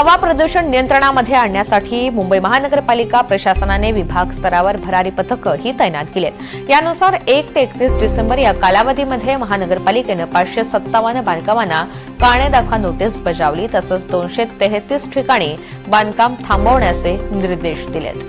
हवा प्रदूषण नियंत्रणामध्ये आणण्यासाठी मुंबई महानगरपालिका प्रशासनाने विभाग स्तरावर भरारी पथकं ही तैनात केली आहेत यानुसार एक ते एकतीस डिसेंबर या कालावधीमध्ये महानगरपालिकेनं पाचशे सत्तावन्न बांधकामांना काणे दाखवा नोटीस बजावली तसंच दोनशे तेहतीस ठिकाणी बांधकाम थांबवण्याचे निर्देश दिलेत.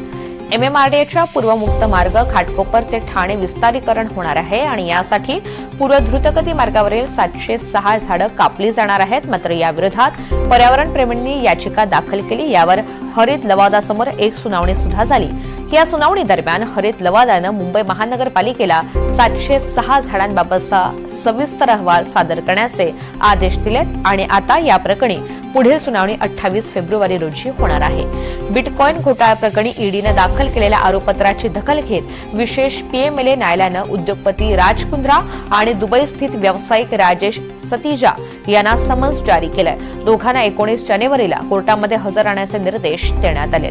एमएमआरडीएच्या पूर्वमुक्त मार्ग खाटकोपर ते ठाणे विस्तारीकरण होणार आहे आणि यासाठी पूर्व द्रुतगती मार्गावरील सातशे सहा झाडं कापली जाणार आहेत. मात्र याविरोधात पर्यावरणप्रेमींनी याचिका दाखल केली. यावर हरित लवादासमोर एक सुनावणी सुद्धा झाली. या सुनावणी दरम्यान हरित लवादानं मुंबई महानगरपालिकेला सातशे सहा झाडांबाबतचा सविस्तर अहवाल सादर करण्याचे आदेश दिलेत आणि आता या प्रकरणी पुढील सुनावणी अठ्ठावीस फेब्रुवारी रोजी होणार आहे. बिटकॉईन घोटाळा प्रकरणी ईडीनं दाखल केलेल्या आरोपपत्राची दखल घेत विशेष पीएमएलए न्यायालयानं उद्योगपती राज कुंद्रा आणि दुबई स्थित व्यावसायिक राजेश सतीजा यांना समन्स जारी केलंय. दोघांना एकोणीस जानेवारीला कोर्टामध्ये हजर राहण्याचे निर्देश देण्यात आले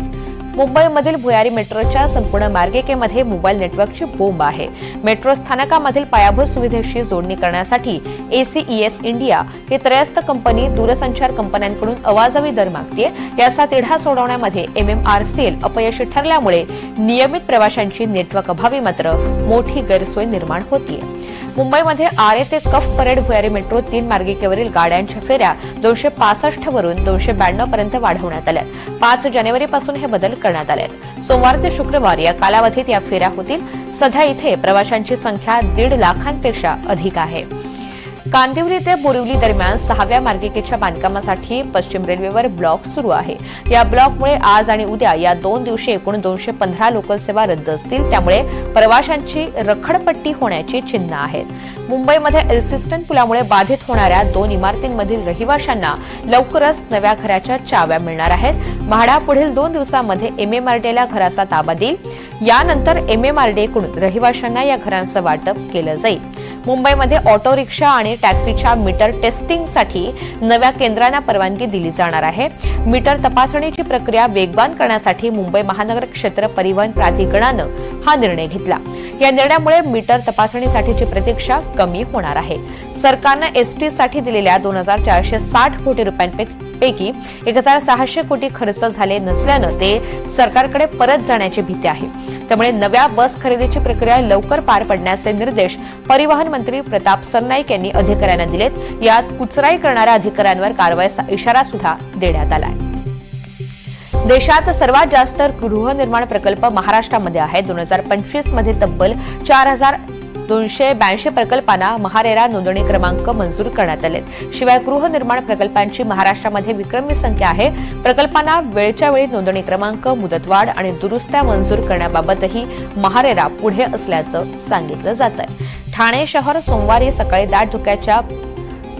मुंबईमधील भुयारी मेट्रोच्या संपूर्ण मार्गिकेमध्ये मोबाईल नेटवर्कची बोंब आहे. मेट्रो स्थानकामधील पायाभूत सुविधेशी जोडणी करण्यासाठी एसीईएस इंडिया ही त्रयस्थ कंपनी दूरसंचार कंपन्यांकडून अवाजवी दर मागतीये. याचा तिढा सोडवण्यामध्ये एमएमआरसीएल अपयशी ठरल्यामुळे नियमित प्रवाशांची नेटवर्क अभावी मात्र मोठी गैरसोय निर्माण होतीये. मुंबईमध्ये आरे ते कफ परेड भुयारी मेट्रो तीन मार्गिकेवरील गाड्यांच्या फेऱ्या दोनशे पासष्ट वरून दोनशे ब्याण्णव पर्यंत वाढवण्यात आल्या पाच जानेवारीपासून हे बदल करण्यात आले सोमवार ते शुक्रवार या कालावधीत या फेऱ्या होतील. सध्या इथे प्रवाशांची संख्या दीड लाखांपेक्षा अधिक आहे. कांदिवली ते बोरिवली दरम्यान सहाव्या मार्गिकेच्या बांधकामासाठी पश्चिम रेल्वेवर ब्लॉक सुरू आहे. या ब्लॉकमुळे आज आणि उद्या या दोन दिवशी एकूण दोनशे पंधरा लोकल सेवा रद्द असतील. त्यामुळे प्रवाशांची रखडपट्टी होण्याची चिन्ह आहेत. मुंबईमध्ये एल्फिस्टन पुलामुळे बाधित होणाऱ्या दोन इमारतींमधील रहिवाशांना लवकरच नव्या घराच्या चाव्या मिळणार आहेत. म्हाडा पुढील दोन दिवसांमध्ये एमएमआरडीला घराचा ताबा देईल. यानंतर एमएमआरडीकडून रहिवाशांना या घरांचं वाटप केलं जाईल. मुंबईमध्ये ऑटो रिक्षा आणि टॅक्सीच्या मीटर टेस्टिंगसाठी नव्या केंद्रांना परवानगी दिली जाणार आहे. मीटर तपासणीची प्रक्रिया वेगवान करण्यासाठी मुंबई महानगर क्षेत्र परिवहन प्राधिकरणानं हा निर्णय घेतला. या निर्णयामुळे मीटर तपासणीसाठीची प्रतीक्षा कमी होणार आहे. सरकारनं एसटीसाठी दिलेल्या दोन हजार चारशे साठ कोटी रुपयांपैकी पैकी एक हजार सहाशे कोटी खर्च झाले नसल्यानं ते सरकारकडे परत जाण्याची भीती आहे. त्यामुळे नव्या बस खरेदीची प्रक्रिया लवकर पार पडण्याचे निर्देश परिवहन मंत्री प्रताप सरनाईक यांनी अधिकाऱ्यांना दिलेत. यात कुचराई करणाऱ्या अधिकाऱ्यांवर कारवाईचा इशारा सुद्धा देण्यात आलाय. देशात सर्वात जास्त गृहनिर्माण प्रकल्प महाराष्ट्रामध्ये आहे. दोन हजार पंचवीसमध्ये तब्बल चार हजार दोनशे ब्याऐंशी प्रकल्पांना महारेरा नोंदणी क्रमांक मंजूर करण्यात आलेत. शिवाय गृहनिर्माण प्रकल्पांची महाराष्ट्रामध्ये विक्रमी संख्या आहे. प्रकल्पांना वेळच्या वेळी नोंदणी क्रमांक मुदतवाढ आणि दुरुस्त्या मंजूर करण्याबाबतही महारेरा पुढे असल्याचं सांगितलं जात आहे ठाणे शहर सोमवारी सकाळी दाट धुक्याच्या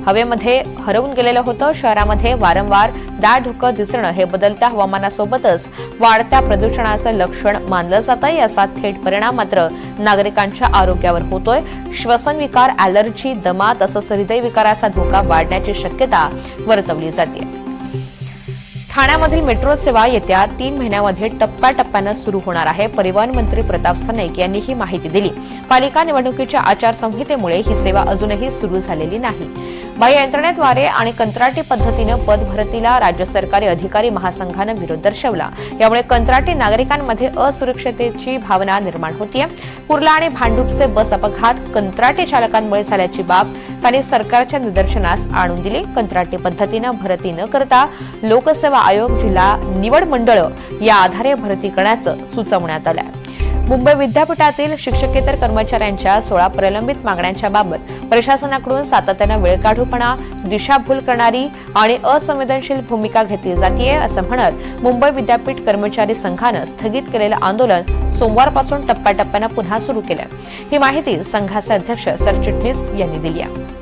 हवेमध्ये हरवून गेलेलं होतं. शहरामध्ये वारंवार दाट धुकं दिसणं हे बदलत्या हवामानासोबतच वाढत्या प्रदूषणाचं लक्षण मानलं जातं याचा थेट परिणाम मात्र नागरिकांच्या आरोग्यावर होतोय. श्वसन विकार अॅलर्जी दमा तसंच हृदयविकाराचा धोका वाढण्याची शक्यता वर्तवली जाते ठाण्यामधील मेट्रो सेवा येत्या तीन महिन्यामध्ये टप्प्याटप्प्यानं सुरू होणार आहे. परिवहन मंत्री प्रताप सरनाईक यांनी ही माहिती दिली. पालिका निवडणुकीच्या आचारसंहितेमुळे ही सेवा अजूनही सुरू झालेली नाही. बाह्य यंत्रणेद्वारे आणि कंत्राटी पद्धतीनं पदभरतीला राज्य सरकारी अधिकारी महासंघानं विरोध दर्शवला. यामुळे कंत्राटी नागरिकांमध्ये असुरक्षतेची भावना निर्माण होतीये. कुर्ला आणि भांडूपचे बस अपघात कंत्राटी चालकांमुळे झाल्याची बाब त्याने सरकारच्या निदर्शनास आणून दिले. कंत्राटी पद्धतीनं भरती न करता लोकसेवा आयोग जिल्हा निवड मंडळ या आधारे भरती करण्याचं सुचवण्यात आलं मुंबई विद्यापीठातील शिक्षकेतर कर्मचाऱ्यांच्या सोळा प्रलंबित मागण्यांच्या बाबत प्रशासनाकडून सातत्यानं वेळ काढूपणा दिशाभूल करणारी आणि असंवेदनशील भूमिका घेतली जातीये असं म्हणत मुंबई विद्यापीठ कर्मचारी संघानं स्थगित केलेलं आंदोलन सोमवारपासून टप्प्याटप्प्यानं पुन्हा सुरू केलं ही माहिती संघाचे अध्यक्ष सरचिटणीस यांनी दिली आहे.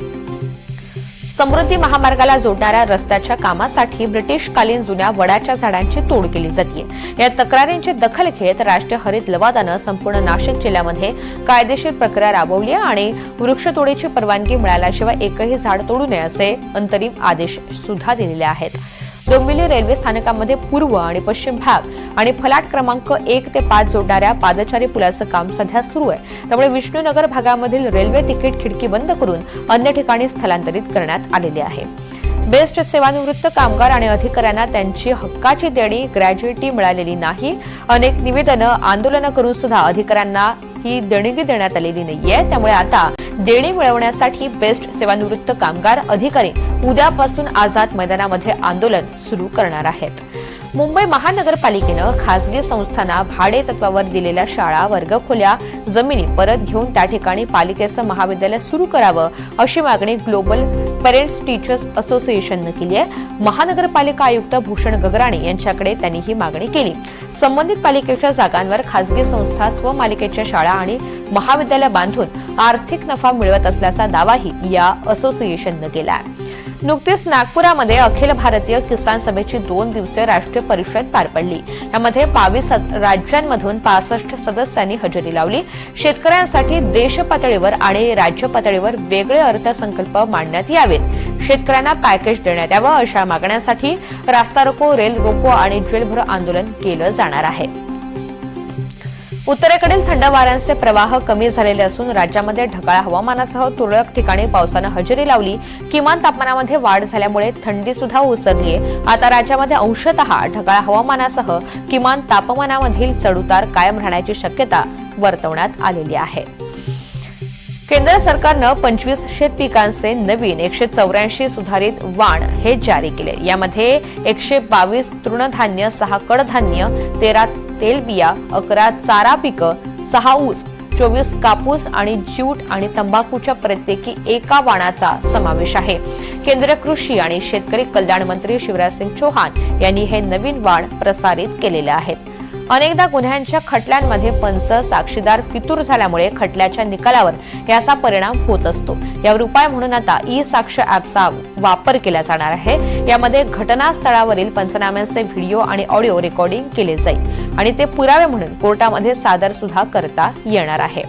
समृद्धी महामार्गाला जोडणाऱ्या रस्त्याच्या कामासाठी ब्रिटिशकालीन जुन्या वडाच्या झाडांची तोड केली जाते या तक्रारींची दखल घेत राष्ट्रीय हरित लवादानं संपूर्ण नाशिक जिल्ह्यामध्ये कायदेशीर प्रक्रिया राबवली आणि वृक्षतोडीची परवानगी मिळाल्याशिवाय एकही झाड तोडू नये असे अंतरिम आदेश सुद्धा दिलेले आहेत. डोंबिवली रेल्वे स्थानकामध्ये पूर्व आणि पश्चिम भाग आणि फलाट क्रमांक एक ते पाच जोडणाऱ्या पादचारी पुलाचं काम सध्या सुरू आहे. त्यामुळे विष्णुनगर भागामधील रेल्वे तिकीट खिडकी बंद करून अन्य ठिकाणी स्थलांतरित करण्यात आलेले आहे. बेस्ट सेवानिवृत्त कामगार आणि अधिकाऱ्यांना त्यांची हक्काची देणी ग्रॅज्युएटी मिळालेली नाही. अनेक निवेदनं आंदोलनं करून सुद्धा अधिकाऱ्यांना ही देणगी देण्यात आलेली नाहीये. त्यामुळे आता देणी मिळवण्यासाठी बेस्ट सेवानिवृत्त कामगार अधिकारी उद्यापासून आझाद मैदानामध्ये आंदोलन सुरू करणार आहेत. मुंबई महानगरपालिकेनं खासगी संस्थांना भाडे तत्वावर दिलेल्या शाळा वर्गखोल्या जमिनी परत घेऊन त्या ठिकाणी पालिकेचं महाविद्यालय सुरू करावं अशी मागणी ग्लोबल पेरेंट्स टीचर्स असोसिएशननं केली आहे. महानगरपालिका आयुक्त भूषण गगराणे यांच्याकडे त्यांनी ही मागणी केली. संबंधित पालिकेच्या जागांवर खासगी संस्था स्वमालिकेच्या शाळा आणि महाविद्यालय बांधून आर्थिक नफा मिळवत असल्याचा दावाही या असोसिएशननं केला आहे. नुकतीच नागपुरामध्ये अखिल भारतीय किसान सभेची दोन दिवसीय राष्ट्रीय परिषद पार पडली. यामध्ये बावीस राज्यांमधून पासष्ट सदस्यांनी हजेरी लावली. शेतकऱ्यांसाठी देश पातळीवर आणि राज्य पातळीवर वेगळे अर्थसंकल्प मांडण्यात यावेत. शेतकऱ्यांना पॅकेज देण्यात यावं अशा मागण्यांसाठी रास्ता रोको रेल रोको आणि जेलभर आंदोलन केलं जाणार आहे. उत्तरेकडील थंड वाऱ्यांचे प्रवाह कमी झालेले असून राज्यामध्ये ढगाळ हवामानासह तुरळक ठिकाणी पावसानं हजेरी लावली. किमान तापमानामध्ये वाढ झाल्यामुळे थंडी सुद्धा ओसरली आहे आता राज्यामध्ये अंशतः ढगाळ हवामानासह किमान तापमानामधील चढउतार कायम राहण्याची शक्यता वर्तवण्यात आलेली आहे. केंद्र सरकारनं पंचवीस शेत पिकांचे नवीन एकशे चौऱ्याऐंशी सुधारित वाण हे जारी केले. यामध्ये एकशे बावीस तृणधान्य सहा कडधान्य तेरा तेलबिया अकरा चारा पिकं सहा ऊस चोवीस कापूस आणि ज्यूट आणि तंबाखूच्या प्रत्येकी एका वाणाचा समावेश आहे. केंद्रीय कृषी आणि शेतकरी कल्याण मंत्री शिवराज सिंग चौहान यांनी हे नवीन वाण प्रसारित केलेले आहेत. अनेकदा गुन्ह्यांच्या खटल्यांमध्ये पंच साक्षीदार फितूर झाल्यामुळे खटल्याच्या निकालावर याचा परिणाम होत असतो. यावर उपाय म्हणून आता ई साक्ष ऍपचा वापर केला जाणार आहे. यामध्ये घटनास्थळावरील पंचनाम्यांचे व्हिडिओ आणि ऑडिओ रेकॉर्डिंग केले जाईल आणि ते पुरावे म्हणून कोर्टामध्ये सादर सुद्धा करता येणार आहे.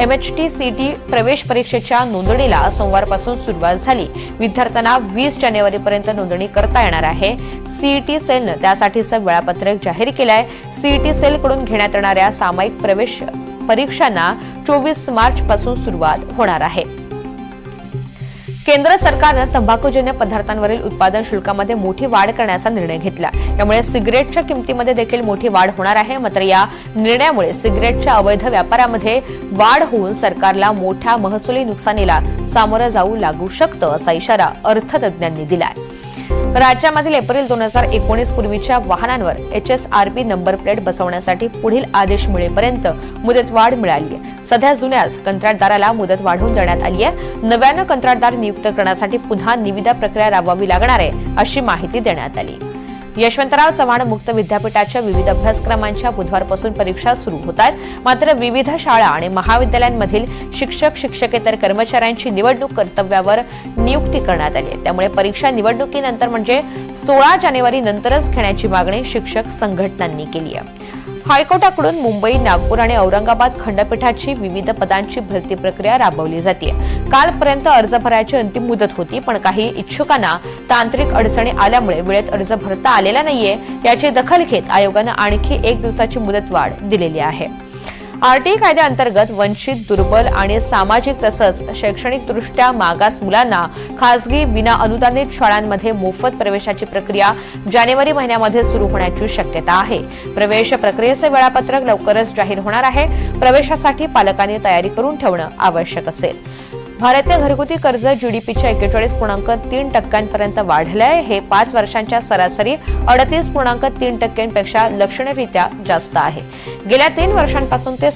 एमएचटी सीटी प्रवेश परीक्षेच्या नोंदणीला सोमवारपासून सुरुवात झाली. विद्यार्थ्यांना वीस जानेवारीपर्यंत नोंदणी करता येणार आहे. सीईटी सेलनं त्यासाठीचं वेळापत्रक जाहीर केलं आहे सीईटी सेलकडून घेण्यात येणाऱ्या सामायिक प्रवेश परीक्षांना चोवीस मार्चपासून सुरुवात होणार आहे. केंद्र सरकारनं तंबाखूजन्य पदार्थांवरील उत्पादन शुल्कामध्ये मोठी वाढ करण्याचा निर्णय घेतला. यामुळे सिगरेटच्या किमतीमध्ये देखील मोठी वाढ होणार आहे. मात्र या निर्णयामुळे सिगरेटच्या अवैध व्यापारामध्ये वाढ होऊन सरकारला मोठ्या महसुली नुकसानीला सामोरं जाऊ लागू शकतं असा इशारा अर्थतज्ञांनी दिलाय. राज्यामधील एप्रिल दोन हजार एकोणीस पूर्वीच्या वाहनांवर H S R P number plate बसवण्यासाठी पुढील आदेश मिळेपर्यंत मुदतवाढ मिळाली आहे. सध्या जुन्याच कंत्राटदाराला मुदत वाढवून देण्यात आली आहे. नव्यानं कंत्राटदार नियुक्त करण्यासाठी पुन्हा निविदा प्रक्रिया राबवावी लागणार आहे अशी माहिती देण्यात आली. यशवंतराव चव्हाण मुक्त विद्यापीठाच्या विविध अभ्यासक्रमांच्या बुधवारपासून परीक्षा सुरू होत आहेत. मात्र विविध शाळा आणि महाविद्यालयांमधील शिक्षक शिक्षकेतर कर्मचाऱ्यांची निवडणूक कर्तव्यावर नियुक्ती करण्यात आली आहे. त्यामुळे परीक्षा निवडणुकीनंतर म्हणजे सोळा जानेवारी नंतरच घेण्याची मागणी शिक्षक संघटनांनी केली आहे. हायकोर्टाकडून मुंबई नागपूर आणि औरंगाबाद खंडपीठाची विविध पदांची भरती प्रक्रिया राबवली जाते. कालपर्यंत अर्ज भरायची अंतिम मुदत होती पण काही इच्छुकांना तांत्रिक अडचणी आल्यामुळे वेळेत अर्ज भरता आलेला नाहीये याची दखल घेत आयोगानं आणखी एक दिवसाची मुदतवाढ दिलेली आहे. आरटीई कायद्याअंतर्गत वंचित दुर्बल आणि सामाजिक तसंच शैक्षणिकदृष्ट्या मागास मुलांना खासगी विना अनुदानित शाळांमध्ये मोफत प्रवेशाची प्रक्रिया जानेवारी महिन्यामध्ये सुरू होण्याची शक्यता आहे. प्रवेश प्रक्रियेचे वेळापत्रक लवकरच जाहीर होणार आहे. प्रवेशासाठी पालकांनी तयारी करून ठेवणं आवश्यक असेल. भारतीय घरगुती कर्ज जीडीपीच्या एकेचाळीस पूर्णांक तीन टक्क्यांपर्यंत वाढलंय. हे पाच वर्षांच्या सरासरी अडतीस पूर्णांक तीन टक्क्यांपेक्षा लक्षणीयरित्या जास्त आहे. गेल्या तीन वर्षांपासून ते